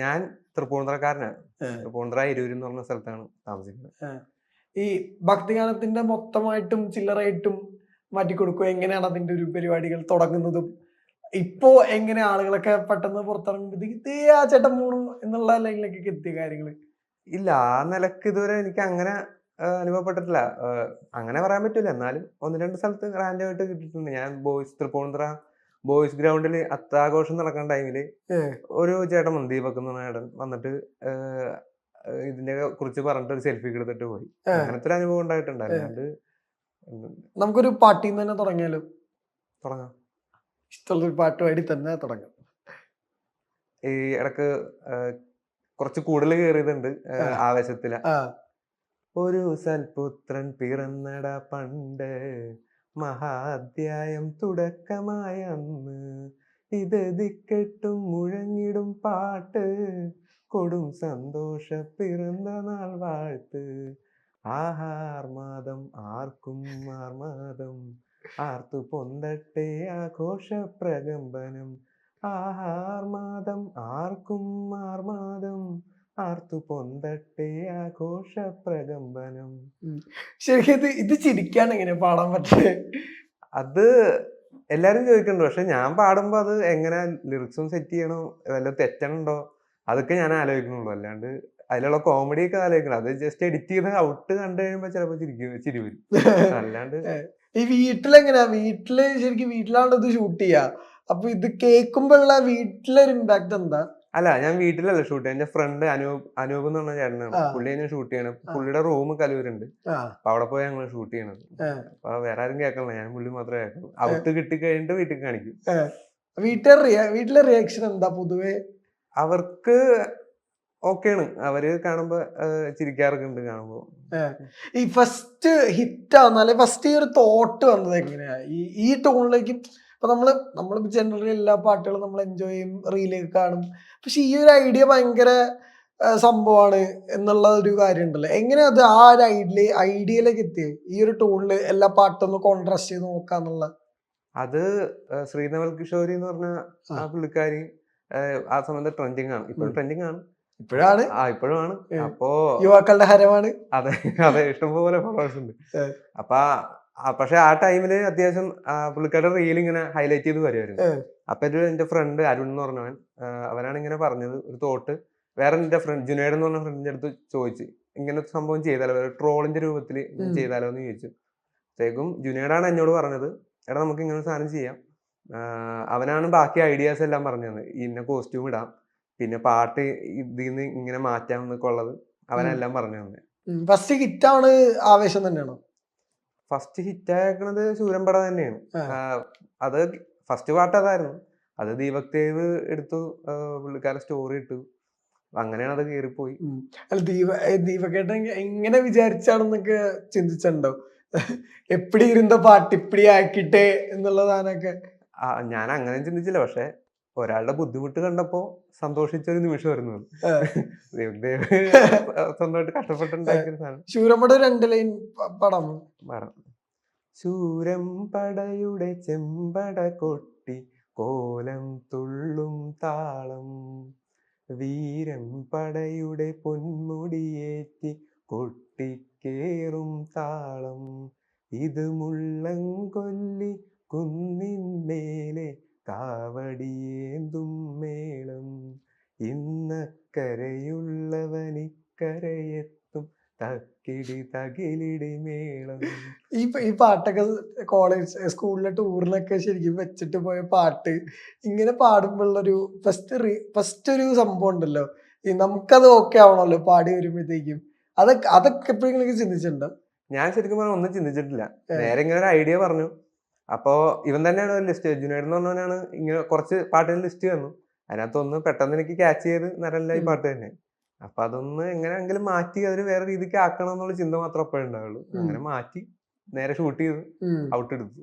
ഞാൻ തൃപ്പൂണിത്തുറക്കാരനാണ് തൃപ്പൂണിത്തറ ഇരുവരും എന്ന് പറഞ്ഞ സ്ഥലത്താണ് താമസിക്കുന്നത്. ഈ ഭക്തിഗാനത്തിന്റെ മൊത്തമായിട്ടും ചില്ലറയായിട്ടും മാറ്റിക്കൊടുക്കുക എങ്ങനെയാണ് അതിന്റെ ഒരു പരിപാടികൾ തുടങ്ങുന്നതും? ഇപ്പോ എങ്ങനെ ആളുകളൊക്കെ പെട്ടെന്ന് പുറത്തിറങ്ങുമ്പോഴത്തേക്ക് ഇതേ ആ ചേട്ടൻ പോണു എന്നുള്ള ലൈനിലേക്കൊക്കെ എത്തിയ കാര്യങ്ങൾ ഇല്ല ആ നിലയ്ക്ക് ഇതുവരെ എനിക്ക് അങ്ങനെ അനുഭവപ്പെട്ടിട്ടില്ല. അങ്ങനെ പറയാൻ പറ്റൂല. എന്നാലും ഒന്ന് രണ്ട് സ്ഥലത്ത് റാൻഡായിട്ട് കിട്ടിയിട്ടുണ്ട്. ഞാൻ ബോയ്സ് തൃപ്പൂണിത്തുറ ബോയ്സ് ഗ്രൗണ്ടിൽ അത്താഘോഷം നടക്കുന്ന ടൈമിൽ ഒരു ചേട്ടൻ വന്നു വെക്കുന്ന എന്ന് പറഞ്ഞ ചേട്ടൻ വന്നിട്ട് ഇതിനെ കുറിച്ച് പറഞ്ഞിട്ട് ഒരു സെൽഫി എടുത്തിട്ട് പോയി. അങ്ങനത്തെ ഒരു അനുഭവം ഉണ്ടായിട്ടുണ്ട്. അല്ലാണ്ട് നമുക്കൊരു പാട്ടിൽ നിന്ന് തന്നെ തുടങ്ങിയാലോ? തുടങ്ങാം. ഇഷ്ടമുള്ളൊരു പാട്ടുമായിട്ട് തന്നെ തുടങ്ങാം. ഈ ഇടയ്ക്ക് കുറച്ച് കൂടുതൽ കയറിയതുണ്ട്. ആവേശത്തില. ഒരു സൽപുത്രൻ പിറന്നട പണ്ട്. മഹാധ്യായം തുടക്കമായ അന്ന് ഇത് ദിക്കെട്ടും മുഴങ്ങിടും പാട്ട്. കൊടും സന്തോഷ പിറന്ന നാൾ വാഴ്ത്ത്. ആഹാർമാദം ആർക്കും ആർമാദം. ആർത്തു പൊന്തട്ടെ ആഘോഷ പ്രകമ്പനം. ആഹാർമാദം ആർക്കും ആർമാദം. ആർത്തു പൊന്തട്ടെ ആഘോഷ പ്രകമ്പനം. ശരിക്കും ഇത് ഇത് ചിരിക്കാൻ എങ്ങനെ പാടാൻ പറ്റേ അത് എല്ലാരും ചോദിക്കുന്നുണ്ട്. പക്ഷെ ഞാൻ പാടുമ്പോ അത് എങ്ങനെ ലിറിക്സും സെറ്റ് ചെയ്യണോ? വല്ല തെറ്റണുണ്ടോ? അതൊക്കെ ഞാൻ ആലോചിക്കുന്നുള്ളൂ. അല്ലാണ്ട് അതിലുള്ള കോമഡി ഒക്കെ ആലോചിക്കണം അത് ജസ്റ്റ് എഡിറ്റ് ചെയ്ത് ഔട്ട് കണ്ടു കഴിയുമ്പോ ചിലപ്പോ ചിരിക്കും ചിരി വരും. അല്ലാണ്ട് ഈ വീട്ടിലെങ്ങനെയാ വീട്ടിൽ ശരിക്കും വീട്ടിലാണോ ഇത് ഷൂട്ട് ചെയ്യാ. അപ്പൊ ഇത് കേൾക്കുമ്പോഴുള്ള വീട്ടിലൊരു ഇമ്പാക്ട് എന്താ? അല്ല ഞാൻ വീട്ടിലല്ല ഷൂട്ട് എന്റെ ഫ്രണ്ട് അനൂപ് അനൂപ് എന്ന് പറഞ്ഞ ചേട്ടനാണ്. പുള്ളി ഞാൻ ഷൂട്ട് ചെയ്യണം. പുള്ളിയുടെ റൂം കലൂരുണ്ട്. അപ്പൊ അവിടെ പോയി ഞങ്ങൾ ഷൂട്ട് ചെയ്യണത്. ആ. അപ്പൊ വേറെ ആരും കേൾക്കണില്ല. ഞാൻ പുള്ളി മാത്രമേ കേൾക്കുള്ളൂ. അവർക്ക് കിട്ടി കഴിഞ്ഞിട്ട് വീട്ടിൽ കാണിക്കും. വീട്ടിലെ വീട്ടിലെ റിയാക്ഷൻ എന്താ? പൊതുവെ അവർക്ക് ഓക്കെയാണ്. അവർ കാണുമ്പോ ചിരിക്കാറൊക്കെ ഉണ്ട് കാണുമ്പോ. ഈ ഫസ്റ്റ് ഹിറ്റ് ആവുന്ന ഫസ്റ്റ് ഈ ഒരു തോട്ട് വന്നത് എങ്ങനെയാ? ഈ ഈ ടോണിലേക്ക് ഇപ്പൊ നമ്മൾ നമ്മൾ ജനറലി എല്ലാ പാട്ടുകളും നമ്മൾ എൻജോയ് ചെയ്യും റീൽ കാണും. പക്ഷെ ഈ ഒരു ഐഡിയ ഭയങ്കര സംഭവമാണ് എന്നുള്ള ഒരു കാര്യം ഉണ്ടല്ലോ എങ്ങനെ അത് ആ ഒരു ഐഡിയ ഐഡിയയിലേക്ക് എത്തിയത് ഈ ഒരു ടൂണിൽ എല്ലാ പാട്ടൊന്ന് കോൺട്രാസ്റ്റ് ചെയ്ത് നോക്കാന്നുള്ള അത് ശ്രീനവൽ കിഷോരി എന്ന് പറഞ്ഞ ആ. പുള്ളിക്കാരി ആ സമയത്ത് ട്രെൻഡിങ് ആണ്. ഇപ്പോഴും. ട്രെൻഡിങ് ആണ്. ഇപ്പോഴാണ്. ആ ഇപ്പോഴുമാണ് അപ്പോ യുവാക്കളുടെ ഹരമാണ്. അതെ അതെ ഇഷ്ടംപോലെ ഫോളോവേഴ്സ് ഉണ്ട്. അപ്പൊ പക്ഷെ ആ ടൈമിൽ അത്യാവശ്യം പുള്ളിക്കാരുടെ റീൽ ഇങ്ങനെ ഹൈലൈറ്റ് ചെയ്ത് വരുമായിരുന്നു. അപ്പൊ ഒരു എന്റെ ഫ്രണ്ട് അരുൺ എന്ന് പറഞ്ഞവൻ അവനാണ് ഇങ്ങനെ പറഞ്ഞത് ഒരു തോട്ട് വേറെ എന്റെ ഫ്രണ്ട് ജുനേഡ് എന്ന് പറഞ്ഞ ഫ്രണ്ടിന്റെ അടുത്ത് ചോദിച്ചു ഇങ്ങനത്തെ സംഭവം ചെയ്താലോ? ഒരു ട്രോളിന്റെ രൂപത്തിൽ. ചെയ്താലോ എന്ന് ചോദിച്ചു. അപ്പോഴേക്കും ജുനേഡാണ് എന്നോട് പറഞ്ഞത് എടാ നമുക്ക് ഇങ്ങനെ സാധനം ചെയ്യാം. അവനാണ് ബാക്കി ഐഡിയാസ് എല്ലാം പറഞ്ഞത് ഇന്ന കോസ്റ്റ്യൂം ഇടാം പിന്നെ പാട്ട് ഇതിൽ നിന്ന് ഇങ്ങനെ മാറ്റാം എന്നൊക്കെ ഉള്ളത് അവനെല്ലാം പറഞ്ഞു തന്നെ. ഫസ്റ്റ് ഹിറ്റ് ആണ് ആവേശം തന്നെയാണോ? ഫസ്റ്റ് ഹിറ്റ് ആക്കണത് ശൂരമ്പട തന്നെയാണ് അത് ഫസ്റ്റ് പാട്ട് അതായിരുന്നു അത് ദീപക് ദേവ് എടുത്തു പുള്ളിക്കാരെ സ്റ്റോറി ഇട്ടു. അങ്ങനെയാണ് അത് കയറിപ്പോയി അല്ല ദീപ ദീപകേട്ട എങ്ങനെ വിചാരിച്ചാണെന്നൊക്കെ ചിന്തിച്ചിട്ടുണ്ടോ? എപ്പിടി ഇരുന്ന പാട്ട് ഇപ്പിടി ആക്കിട്ടെ എന്നുള്ളതാണൊക്കെ ഞാൻ അങ്ങനെ ചിന്തിച്ചില്ല. പക്ഷെ ഒരാളുടെ ബുദ്ധിമുട്ട് കണ്ടപ്പോ സന്തോഷിച്ച ഒരു നിമിഷമായിരുന്നു സ്വന്തമായിട്ട് കഷ്ടപ്പെട്ടുണ്ടാക്കിയ സാധനം. ശൂരമ്മയുടെ രണ്ട് ലൈൻ പടം. ശൂരം പടയുടെ ചെമ്പട കൊട്ടി കോലം തുള്ളും താളം. വീരം പടയുടെ പൊന്മുടിയേറ്റി കൊട്ടിക്കേറും താളം. ഇത് മുള്ളം കൊല്ലി കുന്നിന്മേലെ കാവടിയേന്തും മേളം. ഇന്നക്കരയുള്ളവനിക്കരയെത്തും തക്കിടി തകിലിടി മേളം. ഈ ഈ പാട്ടൊക്കെ കോളേജ് സ്കൂളിലെ ടൂറിനൊക്കെ ശരിക്കും വെച്ചിട്ട് പോയ പാട്ട് ഇങ്ങനെ പാടുമ്പോഴുള്ളൊരു ഫസ്റ്റ് ഫസ്റ്റ് ഒരു സംഭവം ഉണ്ടല്ലോ. ഈ നമുക്കത് ഓക്കെ ആവണല്ലോ പാടി വരുമ്പോഴത്തേക്കും. അതൊക്കെ അതൊക്കെ എപ്പോഴെങ്കിലും ചിന്തിച്ചിട്ടുണ്ടോ? ഞാൻ ശരിക്കും പറഞ്ഞാൽ ഒന്നും ചിന്തിച്ചിട്ടില്ല. നേരെ ഇങ്ങനെ ഒരു ഐഡിയ പറഞ്ഞു. അപ്പോ ഇവൻ തന്നെയാണ് ലിസ്റ്റ് ജുനൈഡ് എന്ന് പറഞ്ഞവനാണ്. ഇങ്ങനെ കുറച്ച് പാട്ടിന് ലിസ്റ്റ് വന്നു. അതിനകത്തൊന്ന് പെട്ടെന്ന് എനിക്ക് ക്യാച്ച് ചെയ്ത് നല്ല ഈ പാട്ട് തന്നെ. അപ്പൊ അതൊന്ന് എങ്ങനെയെങ്കിലും മാറ്റി അതിന് വേറെ രീതിക്ക് ആക്കണം എന്നുള്ള ചിന്ത മാത്രമേ അപ്പോഴുണ്ടാവുള്ളൂ. അങ്ങനെ മാറ്റി നേരെ ഷൂട്ട് ചെയ്ത് ഔട്ട് എടുത്തു.